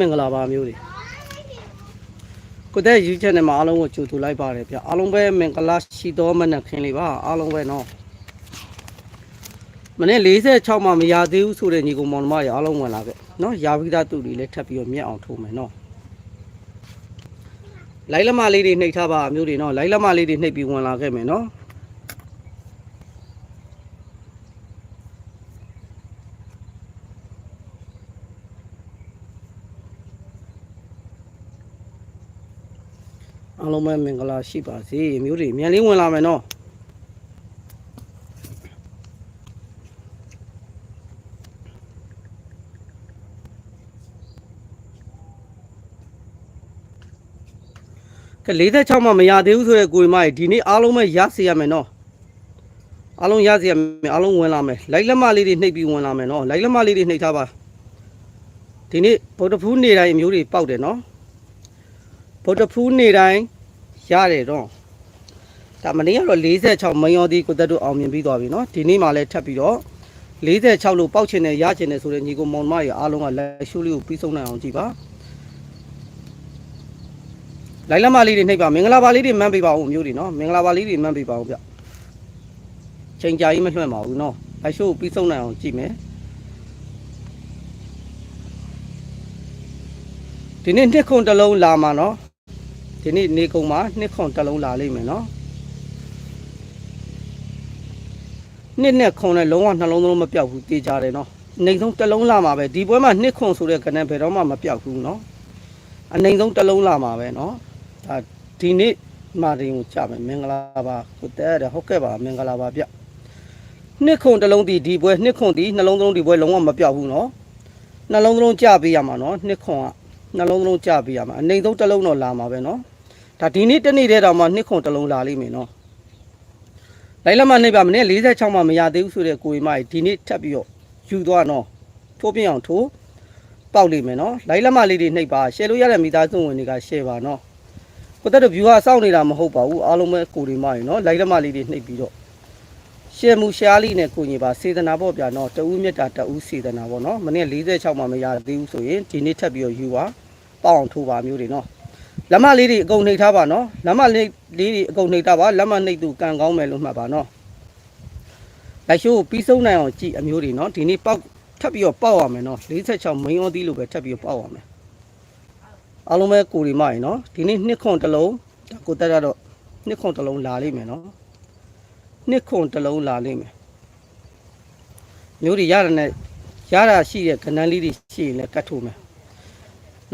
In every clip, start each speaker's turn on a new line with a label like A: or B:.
A: မင်္ဂလာပါမျိုးတွေကိုတဲ့ YouTube channel မှာအားလုံးကိုကြိုဆိုလိုက်ပါတယ်ဗျအားလုံးပဲမင်္ဂလာရှိသောမနက်ခင်းလေးပါအားလုံးပဲနော်မနေ့46မှာမရသေးဘူးဆိုတဲ့ညီကောင်မောင်နှမရအားလုံးဝင်လာခဲ့နော်ရာဝိဒသူတွေလည်းထပ်ပြီးတော့မြက်အောင်ထိုးမယ်နော်လိုက်လမလေးတွေနှိပ်ထားပါမျိုးတွေနော်လိုက်လမလေးတွေနှိပ်ပြီးဝင်လာခဲ့မယ်နော် အားလုံးပဲမင်္ဂလာရှိပါစေမျိုးတွေမြန်လေးဝင်လာမယ်နော်က46မှာမရသေးဘူးဆိုတဲ့ကိုယ်မကြီးဒီနေ့အားလုံးပဲရစေရမယ်နော်အားလုံးရစေရမယ်အားလုံးဝင်လာမယ်လိုက်လက်မလေးတွေနှိပ်ပြီးဝင်လာမယ်နော်လိုက်လက်မလေးတွေနှိပ်ထားပါဒီနေ့ဗုဒ္ဓဖူးနေတိုင်းအမျိုးတွေပေါက်တယ်နော်ဗုဒ္ဓဖူးနေတိုင်း ရတယ်တော့ဒါမနေ့ကတော့46မန်ယောဒီကိုသက်တို့အောင်မြင်ပြီးသွားပြီเนาะဒီနေ့မှလည်းထပ်ပြီးတော့46လို့ပောက်ချင်တယ်ရချင်တယ်ဆိုတဲ့ညီကိုမောင်မကြီးအားလုံးကလက်ရှုလေးကိုပြီးဆုံးနိုင်အောင်ကြည့်ပါလိုက်လက်မလေးတွေနှိပ်ပါမင်္ဂလာပါလေးတွေမှန်းပေးပါဦးမျိုးတွေเนาะမင်္ဂလာပါလေးတွေမှန်းပေးပါဦးဗျချိန်ကြာကြီးမလွှင့်ပါဘူးเนาะလက်ရှုကိုပြီးဆုံးနိုင်အောင်ကြည့်မယ်ဒီနေ့နှစ်ခုတစ်လုံးလာမှာเนาะ ဒီနေ့နေကုံမှာနှစ်ခွန်တစ်လုံးလာလိမ့်မယ်နော်နှစ်နဲ့ခွန်နဲ့လုံးဝနှလုံးလုံးမပြောက်ဘူးတေးကြတယ်နော်အနေဆုံးတစ်လုံးလာမှာပဲဒီပွဲမှာနှစ်ခွန်ဆိုတဲ့ကဏ္ဍဘယ်တော့မှမပြောက်ဘူးနော်အနေဆုံးတစ်လုံးလာမှာပဲနော်ဒါဒီနေ့မာတင်ကိုကြမယ်မင်္ဂလာပါကိုတဲတယ်ဟုတ်ကဲ့ပါမင်္ဂလာပါဗျနှစ်ခွန်တစ်လုံးဒီဒီပွဲနှစ်ခွန်ဒီနှလုံးသုံးဒီပွဲလုံးဝမပြောက်ဘူးနော်နှလုံးသုံးကြပေးရမှာနော်နှစ်ခွန်ကနှလုံးသုံးကြပေးရမှာအနေဆုံးတစ်လုံးတော့လာမှာပဲနော် ဒါဒီနေ့တနေ့တည်းတော့မှနှစ်ခွန်တစ်လုံးလာလိမ့်မယ်နော်လိုက်လက်မနှိပ်ပါမနေ့46မှာမရသေးဘူးဆိုတဲ့ကိုရီမကြီးဒီနေ့ထပ်ပြီးတော့ယူသွားနော်ထိုးပြအောင်ထိုးပေါက်လိမ့်မယ်နော်လိုက်လက်မလေးတွေနှိပ်ပါရှယ်လို့ရတဲ့မိသားစုဝင်တွေကရှယ်ပါနော်ကိုတက်တို့ view ဟာစောင့်နေတာမဟုတ်ပါဘူးအားလုံးပဲကိုရီမကြီးနော်လိုက်လက်မလေးတွေနှိပ်ပြီးတော့ရှယ်မှုရှားလေးနဲ့ကိုညီပါစေတနာပေါ့ဗျာနော်တဦးမြတ်တာတဦးစေတနာပေါ့နော်မနေ့46မှာမရသေးဘူးဆိုရင်ဒီနေ့ထပ်ပြီးတော့ယူပါပေါက်အောင်ထိုးပါမျိုးတွေနော် လက်မလေးတွေအကုန်နှိပ်ထားပါနော်လက်မလေးလေးတွေအကုန်နှိပ်ထားပါလက်မနှိပ်သူကံကောင်းမယ်လို့မှတ်ပါနော်လက်ရှိုးကိုပြီးဆုံးနိုင်အောင်ကြည့်အမျိုးတွေနော်ဒီနေ့ပေါက်ထပ်ပြီးတော့ပေါက်ရမယ်နော်46မင်းရောသီးလို့ပဲထပ်ပြီးတော့ပေါက်ရမယ်အားလုံးပဲကိုရီမရနော်ဒီနေ့နှစ်ခွန်တစ်လုံးဒါကိုတက်ရတော့နှစ်ခွန်တစ်လုံးလာလိမ့်မယ်နော်နှစ်ခွန်တစ်လုံးလာလိမ့်မယ်မျိုးတွေရတဲ့နဲ့ရတာရှိတဲ့ကဏ္ဍလေးတွေရှိရင်လည်းကတ်ထိုးမယ်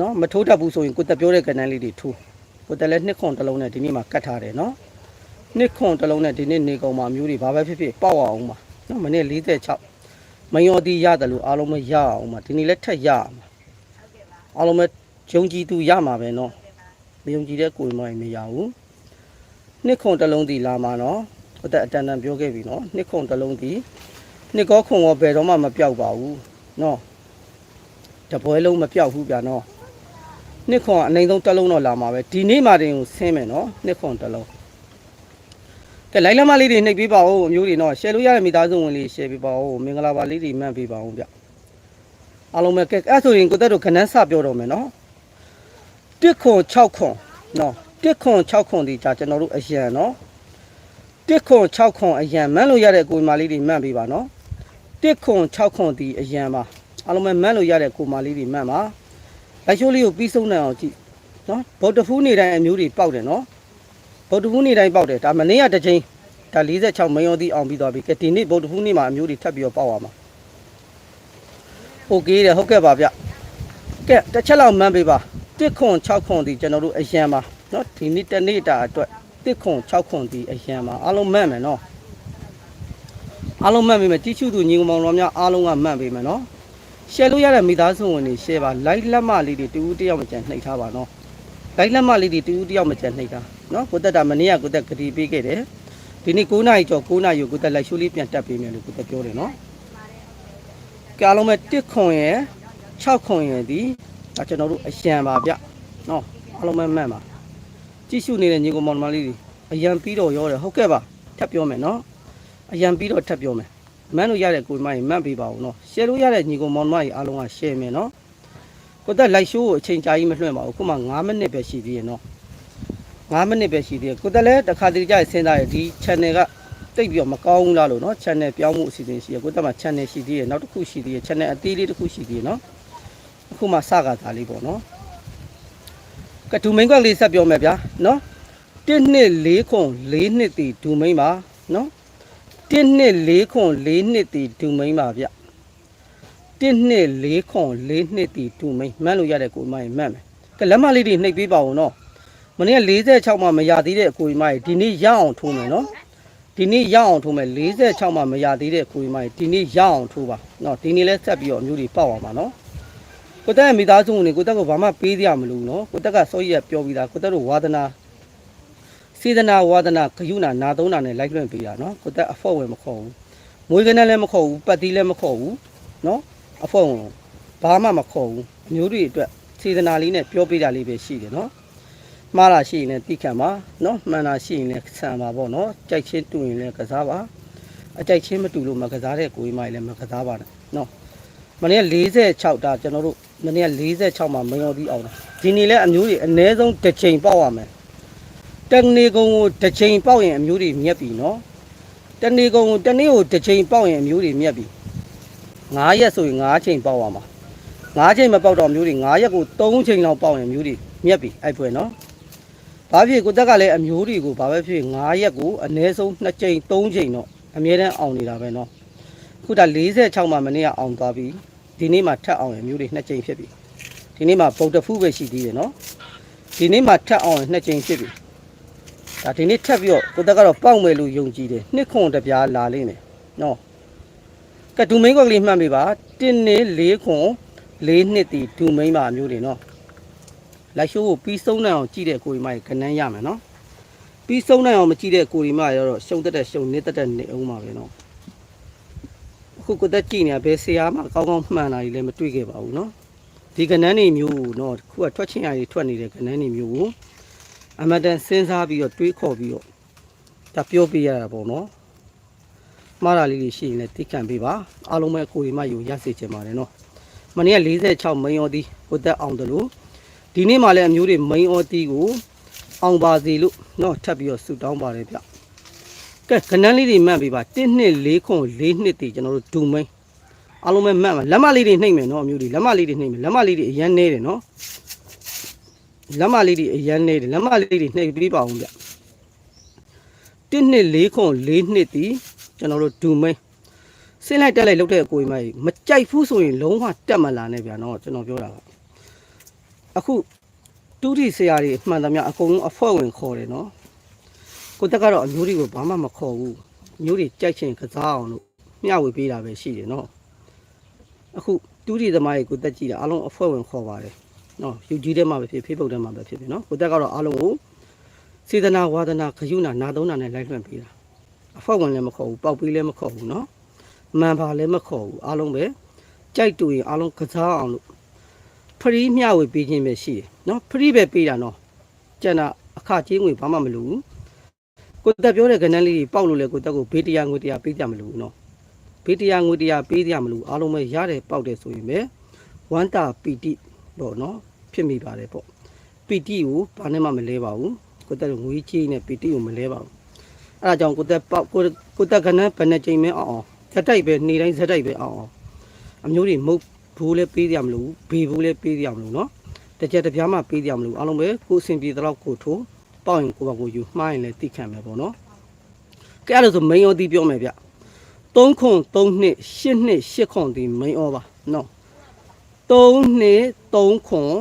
A: နော်မထိုးတတ်ဘူးဆိုရင်ကိုတက်ပြောတဲ့ကဏ္ဍလေးတွေထိုးကိုတက်လည်းနှစ်ခွန်တစ်လုံးနဲ့ဒီနေ့မှာကတ်ထားတယ်နော်နှစ်ခွန်တစ်လုံးနဲ့ဒီနေ့နေကောင်မှာမျိုးတွေဘာပဲဖြစ်ဖြစ်ပေါက်အောင်ပါနော်မနေ့46မယောတီရတယ်လို့အားလုံးမရအောင်ပါဒီနေ့လည်းထက်ရအောင်ပါအားလုံးပဲယုံကြည်သူရမှာပဲနော်မယုံကြည်တဲ့ကိုယ်မှမရဘူးနှစ်ခွန်တစ်လုံးဒီလာမှာနော်ကိုတက်အတန်တန်ပြောခဲ့ပြီနော်နှစ်ခွန်တစ်လုံးဒီနှစ်ကောခွန်ရောဘယ်တော့မှမပြောက်ပါဘူးနော်တပွဲလုံးမပြောက်ဘူးဗျာနော် နှစ်ခွန်အနိုင်ဆုံးတစ်လုံးတော့လာမှာပဲဒီနေ့မှတင်ကိုဆင်းမယ်နော်နှစ်ခွန်တစ်လုံးကဲလိုက်လက်မလေးတွေနှိပ်ပေးပါဦးအမျိုးတွေနော်ရှယ်လို့ရတဲ့မိသားစုဝင်လေးရှယ်ပေးပါဦးမင်္ဂလာပါလေးတွေမှတ်ပေးပါဦးဗျအားလုံးပဲကဲအဲ့ဆိုရင်ကိုသက်တို့ခဏစပြောတော့မယ်နော်တစ်ခွန်6ခွန်နော်တစ်ခွန်6ခွန်ဒီじゃကျွန်တော်တို့အရန်နော်တစ်ခွန်6ခွန်အရန်မှန်းလို့ရတဲ့ကိုယ်မလေးတွေမှတ်ပေးပါနော်တစ်ခွန်6ခွန်ဒီအရန်ပါအားလုံးပဲမှန်းလို့ရတဲ့ကိုယ်မလေးတွေမှတ်ပါ လက်ရှိုးလေးကိုပြီးဆုံးနိုင်အောင်ကြည့်နော်ဗုဒ္ဓဖူးနေတိုင်းအမျိုးတွေပေါက်တယ်နော်ဗုဒ္ဓဖူးနေတိုင်းပေါက်တယ်ဒါမနေ့ကတစ်ချိန်ဒါ46မယောသီအောင်ပြီးသွားပြီကဲဒီနေ့ဗုဒ္ဓဖူးနေမှာအမျိုးတွေထပ်ပြီးတော့ပေါက်သွားမှာโอเคတယ်ဟုတ်ကဲ့ပါဗျကဲတစ်ချက်လောက်မှန်းပေးပါ1ခွန်6ခွန်ဒီကျွန်တော်တို့အရန်ပါနော်ဒီနေ့တစ်နေ့တာအတွက်1ခွန်6ခွန်ဒီအရန်ပါအားလုံးမှန်းမယ်နော်အားလုံးမှန်းပေးမယ်ကြီးစုသူညီကောင်မောင်တော်များအားလုံးကမှန်းပေးမယ်နော် ရှ ယ်လို့ရတဲ့မိသားစုဝင်တွေရှယ်ပါလိုက်လက်မလေးတွေတူတူတယောက်မကြံနှိပ်ထားပါနော်လိုက်လက်မလေးတွေတူတူတယောက်မကြံနှိပ်ထားနော်ကိုသက်တာမနေ့ကကိုသက်ဂတိပေးခဲ့တယ်ဒီနေ့9နာရီကျော်9နာရီကိုကိုသက်လိုက်ရှိုးလေးပြန်တက်ပေးမယ်လို့ကိုသက်ပြောတယ်နော်ကားလုံးမဲ့1ခွန်ရယ်6ခွန်ရယ်ဒီဒါကျွန်တော်တို့အရန်ပါဗျနော်အားလုံးမဲ့မှန်ပါကြည့်ရှုနေတဲ့ညီကောင်မောင်မလေးတွေအရန်ပြီးတော့ရောတယ်ဟုတ်ကဲ့ပါထပ်ပြောမယ်နော်အရန်ပြီးတော့ထပ်ပြောမယ် မန်းလို့ရတဲ့ကိုယ်မကြီးမန့်ပေးပါဦးနော်ရှယ်လို့ရတဲ့ညီကောင်မောင်မကြီးအားလုံးကရှယ်မယ်နော်ကိုတက်လိုက်ရှိုးကိုအချိန်ကြာကြီးမလွှင့်ပါဘူးခုမှ9မိနစ်ပဲရှိသေးရဲ့နော်9မိနစ်ပဲရှိသေးရဲ့ကိုတက်လည်းတစ်ခါတည်းကြာစဉ်းစားရဒီ channel ကတိတ်ပြီးတော့မကောင်းဘူးလားလို့နော် channel ပြောင်းမှုအစီအစဉ်ရှိရကိုတက်မှာ channel ရှိသေးရဲ့နောက်တစ်ခုရှိသေးရဲ့ channel အသေးလေးတစ်ခုရှိသေးရဲ့နော်အခုမှစကားသားလေးပေါ့နော်ကဒူမိန်ကွက်လေးဆက်ပြောမယ်ဗျာနော်1နှစ်4ခွန်4နှစ်တီဒူမိန်ပါနော် 1နှစ်4ခွန်4နှစ်တီဒူမိန်ပါဗျ1နှစ်4ခွန်4နှစ်တီဒူမိန်မှတ်လို့ရတဲ့ကိုမကြီးမှတ်မယ်ကလက်မလေးတွေနှိပ်ပေးပါဦးနော်မနေ့က46မှာမရသေးတဲ့အကိုမကြီးဒီနေ့ရအောင်ထိုးမယ်နော်ဒီနေ့ရအောင်ထိုးမယ်46မှာမရသေးတဲ့ကိုမကြီးဒီနေ့ရအောင်ထိုးပါနော်ဒီနေ့လဲဆက်ပြီးတော့မျိုးတွေပေါက်အောင်ပါနော်ကိုတက်မိသားစုဝင်တွေကိုတက်ကိုဘာမှပေးရမလို့နော်ကိုတက်ကစောရက်ပြောပြီးသားကိုတက်တို့ဝါသနာ စေတနာဝါဒနာဂယုဏနာသုံးနာနဲ့လိုက်လွင့်ပေးတာနော်ကိုတက်အဖို့ဝင်မခေါ်ဘူးမွေးကနဲ့လည်းမခေါ်ဘူးပတ်သီးလည်းမခေါ်ဘူးနော်အဖို့ဝင်ဘာမှမခေါ်ဘူးအမျိုးတွေအတွက်စေတနာလေးနဲ့ပြောပေးတာလေးပဲရှိတယ်နော်မှားတာရှိရင်လည်းတိခံပါနော်မှန်တာရှိရင်လည်းဆံပါပေါ့နော်ကြိုက်ချင်းတူရင်လည်းကစားပါအကြိုက်ချင်းမတူလို့မကစားတဲ့ကိုကြီးမကြီးလည်းမကစားပါနဲ့နော်မနေ့46ဒါကျွန်တော်တို့မနေ့46မှာမယော်သီးအောင်ဒီနေ့လည်းအမျိုးကြီးအနည်းဆုံးတစ်ချိန်ပေါက်ရမယ် တနေကုံကိုတစ်ချိန်ပေါက်ရင်အမျိုးတွေမြက်ပြီနော်တနေကုံကိုတနေ့ကိုတစ်ချိန်ပေါက်ရင်အမျိုးတွေမြက်ပြီ9ရက်ဆိုရင်9ချိန်ပေါက်ရမှာ9ချိန်မပေါက်တော့မျိုးတွေ9ရက်ကို3ချိန်လောက်ပေါက်ရင်မျိုးတွေမြက်ပြီအဲ့ပွဲနော်ဘာဖြစ်ကိုတက်ကလည်းအမျိုးတွေကိုဘာပဲဖြစ်9ရက်ကိုအနည်းဆုံး2ချိန်3ချိန်တော့အမြဲတမ်းအောင်နေတာပဲနော်ခုဒါ46မှာမနေ့ကအောင်သွားပြီဒီနေ့မှာထပ်အောင်ရင်မျိုးတွေ2ချိန်ဖြစ်ပြီဒီနေ့မှာပုံတဖူးပဲရှိသေးတယ်နော်ဒီနေ့မှာထပ်အောင်ရင်2ချိန်ဖြစ်ပြီ ဒါဒီနေ့ထပ်ပြီးတော့ကိုတက်ကတော့ပေါက်မယ်လို့ယုံကြည်တယ်နှစ်ခွန်တပြားလာလိမ့်မယ်နော်ကဒူမိန်ကွက်ကလေးမှတ်မိပါ1နဲ့4ခွန်4နှစ်တီဒူမိန်ပါမျိုးတွေနော်လိုက်ရှိုးကိုပြီးဆုံးနိုင်အောင်ကြည့်တဲ့ကိုရီမရဲ့ခဏန်းရမယ်နော်ပြီးဆုံးနိုင်အောင်မကြည့်တဲ့ကိုရီမရတော့ရှုံတက်တဲ့ရှုံနစ်တက်တဲ့နေအောင်ပါပဲနော်အခုကိုတက်ကြည့်နေဘယ်ဆရာမှကောင်းကောင်းမှန်တာကြီးလည်းမတွေ့ခဲ့ပါဘူးနော်ဒီကဏ္ဍနေမျိုးကိုတော့ခုကထွက်ချင်းရည်ထွက်နေတဲ့ကဏ္ဍနေမျိုးကို အမတန်စဉ်းစားပြီးတော့တွေးခေါ်ပြီးတော့ဒါပြောပြရတာပေါ့နော်မှားတာလေးတွေရှိရင်လည်းသိခံပေးပါအားလုံးပဲအကိုရီမယူရစေချင်ပါတယ်နော်မနေ့က46မိန်အော်တီကိုတက်အောင်တယ်လို့ဒီနေ့မှလည်းအမျိုးတွေမိန်အော်တီကိုအောင်ပါစေလို့နော်ထပ်ပြီးတော့ဆုတောင်းပါတယ်ဗျကဲခဏလေးတွေမှတ်ပေးပါ1 2 4ခွန်4နှစ်တည်ကျွန်တော်တို့ဒူမိန်အားလုံးပဲမှတ်ပါလက်မလေးတွေနှိမ့်မယ်နော်အမျိုးတွေလက်မလေးတွေနှိမ့်မယ်လက်မလေးတွေအရန်နေတယ်နော် လက်မလေးတွေအရန်နေတယ်လက်မလေးတွေနှိပ်ပြီးပါအောင်ဗျ1 2 4ခွန်4နှစ်တီကျွန်တော်တို့ဒူမင်းဆင်းလိုက်တက်လိုက်လောက်တဲ့အကိုမကြီးမကြိုက်ဘူးဆိုရင်လုံးဝတက်မလာနဲ့ဗျာနော်ကျွန်တော်ပြောတာကအခုတူတီဆရာတွေအမှန်တမ်းအကုန်လုံးအဖွဲ့ဝင်ခေါ်တယ်နော်ကိုတက်ကတော့အမျိုးတွေကိုဘာမှမခေါ်ဘူးမျိုးတွေကြိုက်ချင်ကစားအောင်လို့မျှဝေပေးတာပဲရှိတယ်နော်အခုတူတီသမားတွေကိုတက်ကြည့်တာအလုံးအဖွဲ့ဝင်ခေါ်ပါတယ် နော် YouTube ထဲမှာပဲဖြစ် Facebook ထဲမှာပဲဖြစ်ပြီနော်ကိုတက်ကတော့အားလုံးကိုစေတနာဝါဒနာခရုဏာနာသုံးနာနဲ့လိုက်လွှင့်ပေးတာအဖွဲ့ဝင်လည်းမခေါ်ဘူးပေါက်ပေးလည်းမခေါ်ဘူးနော်မှန်ပါလည်းမခေါ်ဘူးအားလုံးပဲကြိုက်တူရင်အားလုံးကစားအောင်လို့ဖရီမျှဝေပေးခြင်းပဲရှိတယ်နော်ဖရီပဲပေးတာနော်ကျန်တာအခကြေးငွေဘာမှမလိုဘူးကိုတက်ပြောတဲ့ကဏ္ဍလေးတွေပေါက်လို့လဲကိုတက်ကိုဘေးတရားငွေတရားပေးကြမလို့ဘူးနော်ဘေးတရားငွေတရားပေးကြမလို့အားလုံးပဲရတယ်ပေါက်တယ်ဆိုရင်ပဲဝမ်တာပီတိပေါ့နော် ဖြစ်မိပါတယ်ပေါ့ပီတိကိုဘာနဲ့မှမလဲပါဘူးကိုတက်ငွေချေးနဲ့ပီတိကိုမလဲပါဘူးအဲ့ဒါကြောင့်ကိုတက်ပေါက်ကိုကိုတက်ကဏ္ဍဘယ်နှချိန်မဲအောင်အောင်ဇက်တိုက်ပဲနေတိုင်းဇက်တိုက်ပဲအောင်အောင်အမျိုးတွေမုတ် ဘူးလည်းပေးကြမလို့ဘေဘူးလည်းပေးကြမလို့เนาะတစ်ချက်တစ်ပြားမှပေးကြမလို့အားလုံးပဲကိုယ်အဆင်ပြေတဲ့လောက်ကိုထိုးပေါက်ရင်ကိုယ့်ဘက်ကိုယူမှားရင်လည်းတိခံမယ်ပေါ့เนาะကဲအဲ့ဒါဆို main အော်တီပြောမယ်ဗျ3ခွန်3နှစ်8နှစ်8ခွန်ဒီ main အော်ပါเนาะ3နှစ်3ခွန်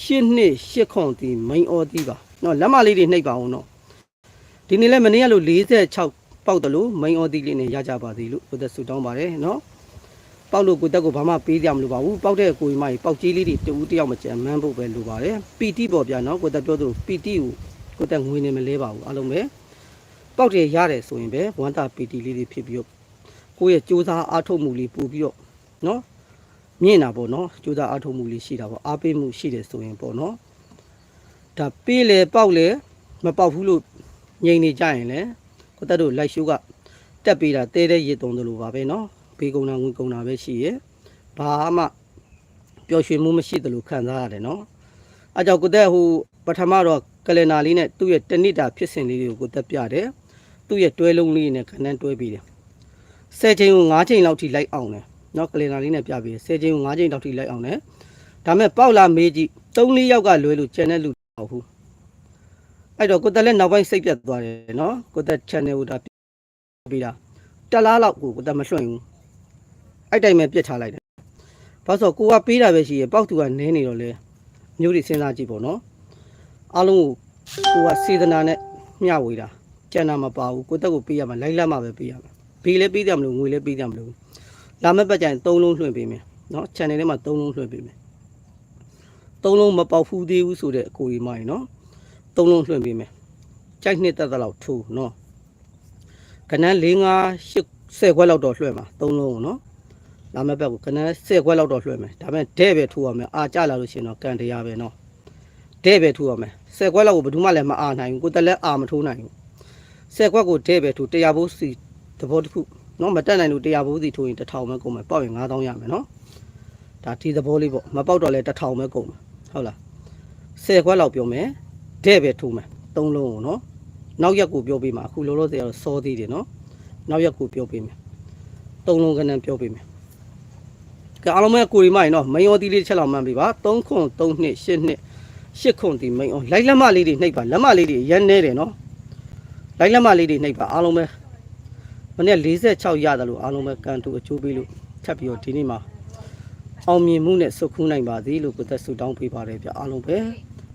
A: ရှစ်နှစ်ရှစ်ခွန်တီမိန်အော်တီပါနော်လက်မလေးတွေနှိပ်ပါအောင်နော်ဒီနေ့လဲမနေ့ကလို့46ပေါက်တယ်လို့မိန်အော်တီလေးနဲ့ရကြပါသေးလို့ကိုသက်ဆူတောင်းပါတယ်နော်ပေါက်လို့ကိုတက်ကိုဘာမှပေးကြမလို့ပါဘူးပေါက်တဲ့ကိုကြီးမကြီးပေါက်ကြီးလေးတွေတူတယောက်မကြမ်းမန်းဖို့ပဲလိုပါတယ်ပီတိပေါ်ပြနော်ကိုတက်ပြောသလိုပီတိကိုကိုတက်ငွေနဲ့မလဲပါဘူးအလုံးပဲပေါက်တယ်ရတယ်ဆိုရင်ပဲဝန်တာပီတိလေးတွေဖြစ်ပြီးတော့ကိုယ့်ရဲ့စ조사အားထုတ်မှုလေးပို့ပြီးတော့နော် မြင့်တာပေါ့နော်စူးစမ်းအားထုတ်မှုလေးရှိတာပေါ့အားပေးမှုရှိတယ်ဆိုရင်ပေါ့နော်ဒါပေးလေပေါက်လေမပေါက်ဘူးလို့ငြိမ်နေကြရင်လေကိုတက်တို့လိုက်ရှုကတက်ပေးတာတဲတဲ့ရေတုံးတယ်လို့ပါပဲနော်ပေးကုန်တာငွေကုန်တာပဲရှိရဲ့ဘာမှပျော်ရွှင်မှုမရှိသလိုခံစားရတယ်နော်အဲကြောင့်ကိုသက်ဟိုပထမတော့ကလင်နာလေးနဲ့သူ့ရဲ့တနစ်တာဖြစ်စဉ်လေးတွေကိုကိုသက်ပြတယ်သူ့ရဲ့တွဲလုံးလေးနဲ့ခဏန်းတွဲပြီးတယ်ဆယ်ချိန်ကို9ချိန်လောက်ထိလိုက်အောင်တယ် နော်ကလင်နာလေးနဲ့ပြပြီးတယ်ဆယ်ချိန်ကို9ချိန်လောက်ထိလိုက်အောင်တယ်ဒါမဲ့ပေါက်လာမေးကြည့်3 4ယောက်ကလွဲလို့ကျန်တဲ့လူတော့ဘူးအဲ့တော့ကိုသက်လည်းနောက်ပိုင်းစိတ်ပြတ်သွားတယ်နော်ကိုသက် channel ကိုဒါပြီးတာတက်လားလောက်ကိုကိုသက်မလွှင့်ဘူးအဲ့တိုင်းပဲပြစ်ထားလိုက်တယ်ဘာလို့ဆိုကိုကပေးတာပဲရှိရပောက်သူကနင်းနေတော့လေမျိုးတွေစဉ်းစားကြည့်ပေါ့နော်အားလုံးကိုကိုကစေတနာနဲ့မျှဝေတာကျန်တာမပါဘူးကိုသက်ကိုပေးရမှာလိုက်လက်မှပဲပေးရမှာဘီလည်းပေးတယ်မလို့ငွေလည်းပေးတယ်မလို့ လာမယ့်ပတ်ကြရင်3လုံးလွှင့်ပေးမယ်နော် channel ထဲမှာ3လုံးလွှင့်ပေးမယ်3လုံးမပေါက်ဖူးသေးဘူးဆိုတဲ့အကိုကြီးမကြီးနော်3လုံးလွှင့်ပေးမယ်ကြိုက်နှစ်သက်သက်လောက်ထိုးနော်ကနန်း4 5 8 10ခွက်လောက်တော့လွှင့်မှာ3လုံးကိုနော်လာမယ့်ပတ်ကိုကနန်း10ခွက်လောက်တော့လွှင့်မယ်ဒါပေမဲ့တဲ့ပဲထိုးရမယ်အာကြလာလို့ရှိရင်တော့ကန်တရားပဲနော်တဲ့ပဲထိုးရမယ်10ခွက်လောက်ကိုဘယ်သူမှလည်းမအာနိုင်ဘူးကိုတက်လည်းအာမထိုးနိုင်ဘူး10ခွက်ကိုတဲ့ပဲထိုးတရားဘိုးစီသဘောတစ်ခု နော်မတက်နိုင်လို့တရားဘိုးစီထိုးရင်1000ပဲကုန်မယ်ပေါက်ရင်9000ရမယ်နော်ဒါဒီသဘောလေးပေါ့မပေါက်တော့လဲ1000ပဲကုန်မယ်ဟုတ်လား10ခွက်လောက်ပြောမယ်တဲ့ပဲထိုးမယ်3လုံးကိုနော်နောက်ရက်ကိုပြောပေးမှာအခုလောလောဆယ်ကတော့စောသေးတယ်နော်နောက်ရက်ကိုပြောပေးမယ်3လုံးကနန်းပြောပေးမယ်ကဲအားလုံးပဲကိုရီမိုင်းနော်မိန်ယောတီလေးတစ်ချက်လောက်မှန်းပေးပါ3ခွန်3နှစ်8နှစ်8ခွန်ဒီမိန်အောလိုက်လက်မလေးတွေနှိပ်ပါလက်မလေးတွေရမ်းနေတယ်နော်လိုက်လက်မလေးတွေနှိပ်ပါအားလုံးပဲ မနေ့46ရတယ်လို့အားလုံးပဲကန်တူအချိုးပေးလို့ထပ်ပြီးတော့ဒီနေ့မှာအောင်မြင်မှုနဲ့စုခူးနိုင်ပါသည်လို့ကိုသက်ဆုတောင်းပေးပါတယ်ဗျအားလုံးပဲ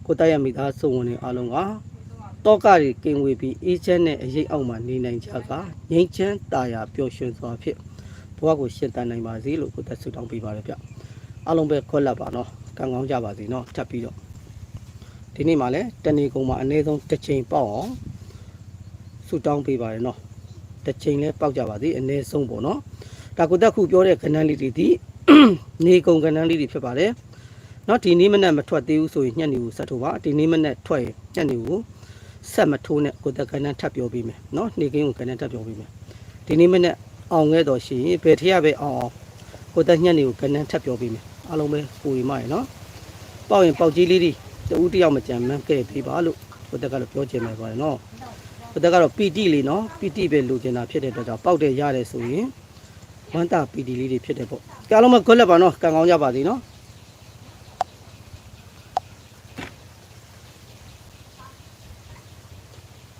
A: ကိုတက်ရမိသားစုဝင်တွေအားလုံးကတောကတွေကင်ဝေပြီးအေးချမ်းနဲ့အရေးအောက်မှာနေနိုင်ကြကငြိမ်းချမ်းတာယာပျော်ရွှင်စွာဖြင့်ဘဝကိုရှင်သန်နိုင်ပါစေလို့ကိုသက်ဆုတောင်းပေးပါတယ်ဗျအားလုံးပဲခွက်လက်ပါနော်ကံကောင်းကြပါစေနော်ထပ်ပြီးတော့ဒီနေ့မှာလည်းတဏီကုံမှာအနည်းဆုံးတစ်ချိန်ပေါက်အောင်ဆုတောင်းပေးပါတယ်နော် တစ်ချိန်လဲပေါက်ကြပါစေအနည်းဆုံးပေါ့နော်ဒါကိုသက်ခုပြောတဲ့ခဏန်းလေးတွေဒီနေကုံခဏန်းလေးတွေဖြစ်ပါတယ်နော်ဒီနေ့မနေ့မထွက်သေးဘူးဆိုရင်ညက်နေကိုဆက်ထိုးပါဒီနေ့မနေ့ထွက်ရင်ညက်နေကိုဆက်မထိုးနဲ့ကိုသက်ခဏန်းထပ်ပြောပေးမယ်နော်နေကင်းကိုခဏန်းထပ်ပြောပေးမယ်ဒီနေ့မနေ့အောင်ခဲ့တော့ရှိရင်ဘယ်ထရပဲအောင်အောင်ကိုသက်ညက်နေကိုခဏန်းထပ်ပြောပေးမယ်အားလုံးပဲကိုရီမရနော်ပေါက်ရင်ပေါက်ကြီးလေးတွေတဦးတယောက်မကြံမှန်းခဲ့ပေးပါလို့ကိုသက်ကတော့ပြောချင်မယ်ပါတယ်နော် ကိုသက်ကတော့ပီတိလေးနော်ပီတိပဲလိုချင်တာဖြစ်တဲ့အတွက်ကြောင့်ပေါက်တဲ့ရတယ်ဆိုရင်ဝမ်းတာပီတိလေးတွေဖြစ်တယ်ပေါ့ကြအားလုံးပဲခွက်လက်ပါနော်ကံကောင်းကြပါစေနော်